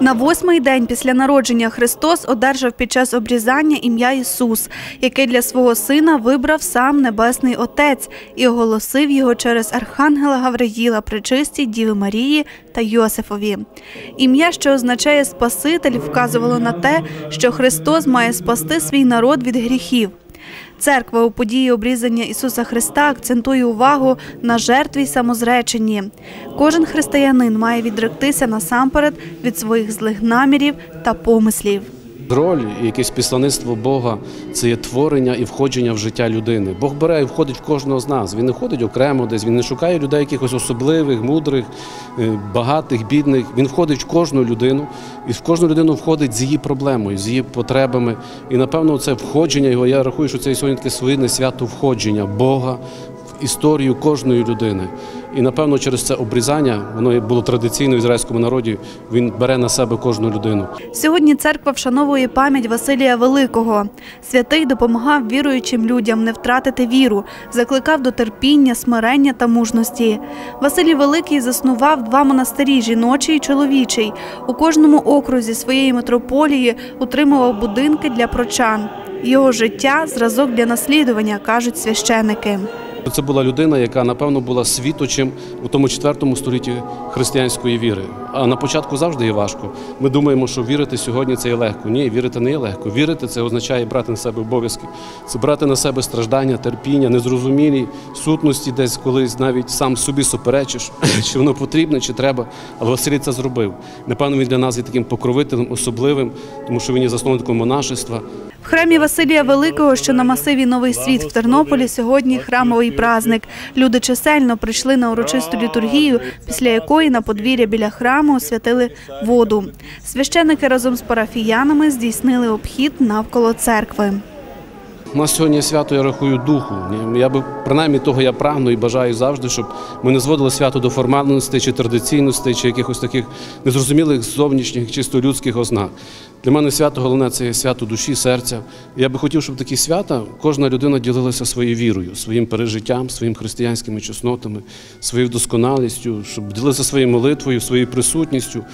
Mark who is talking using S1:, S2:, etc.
S1: На восьмий день після народження Христос одержав під час обрізання ім'я Ісус, яке для свого сина вибрав сам Небесний Отець і оголосив його через Архангела Гавриїла при чистій Діви Марії та Йосифові. Ім'я, що означає Спаситель, вказувало на те, що Христос має спасти свій народ від гріхів. Церква у події обрізання Ісуса Христа акцентує увагу на жертві й самозреченні. Кожен християнин має відректися насамперед від своїх злих намірів та помислів.
S2: Роль і якесь післаництво Бога це є творення і входження в життя людини. Бог бере і входить в кожного з нас. Він не ходить окремо десь, він не шукає людей якихось особливих, мудрих, е, багатих, бідних. Він входить в кожну людину, і в кожну людину входить з її проблемою, з її потребами. І напевно, це входження його. Я рахую, що це і сьогодні таке своєрідне свято входження Бога історію кожної людини. І напевно через це обрізання, воно було традиційно в ізраїльському народі. Він бере на себе кожну людину.
S1: Сьогодні церква вшановує пам'ять Василія Великого. Святий допомагав віруючим людям не втратити віру, закликав до терпіння, смирення та мужності. Василій Великий заснував два монастирі жіночий і чоловічий. У кожному окрузі своєї митрополії утримував будинки для прочан. Його життя зразок для наслідування, кажуть священики.
S2: Це була людина, яка напевно була світочем у тому четвертому столітті християнської віри. А на початку завжди є важко. Ми думаємо, що вірити сьогодні це є легко. Ні, вірити не є легко. Вірити це означає брати на себе обов'язки, це брати на себе страждання, терпіння, незрозумілі сутності, десь колись навіть сам собі суперечиш, чи воно потрібно, чи треба. Але Василій це зробив. Напевно, він для нас є таким покровителем особливим, тому що він є засновником монашества.
S1: В храмі Василія Великого, що на масиві Новий світ в Тернополі, сьогодні храмовий праздник. Люди чисельно прийшли на урочисту літургію, після якої на подвір'я біля храму освятили воду. Священники разом з парафіянами здійснили обхід навколо церкви.
S2: У нас сьогодні свято, я рахую, духу. Я би принаймні того я прагну і бажаю завжди, щоб ми не зводили свято до формальностей чи традиційностей, чи якихось таких незрозумілих зовнішніх, чисто людських ознак. Для мене свято головне це свято душі, серця. Я би хотів, щоб такі свята кожна людина ділилася своєю вірою, своїм пережиттям, своїм християнськими чеснотами, своєю досконалістю, щоб ділилися своєю молитвою, своєю присутністю.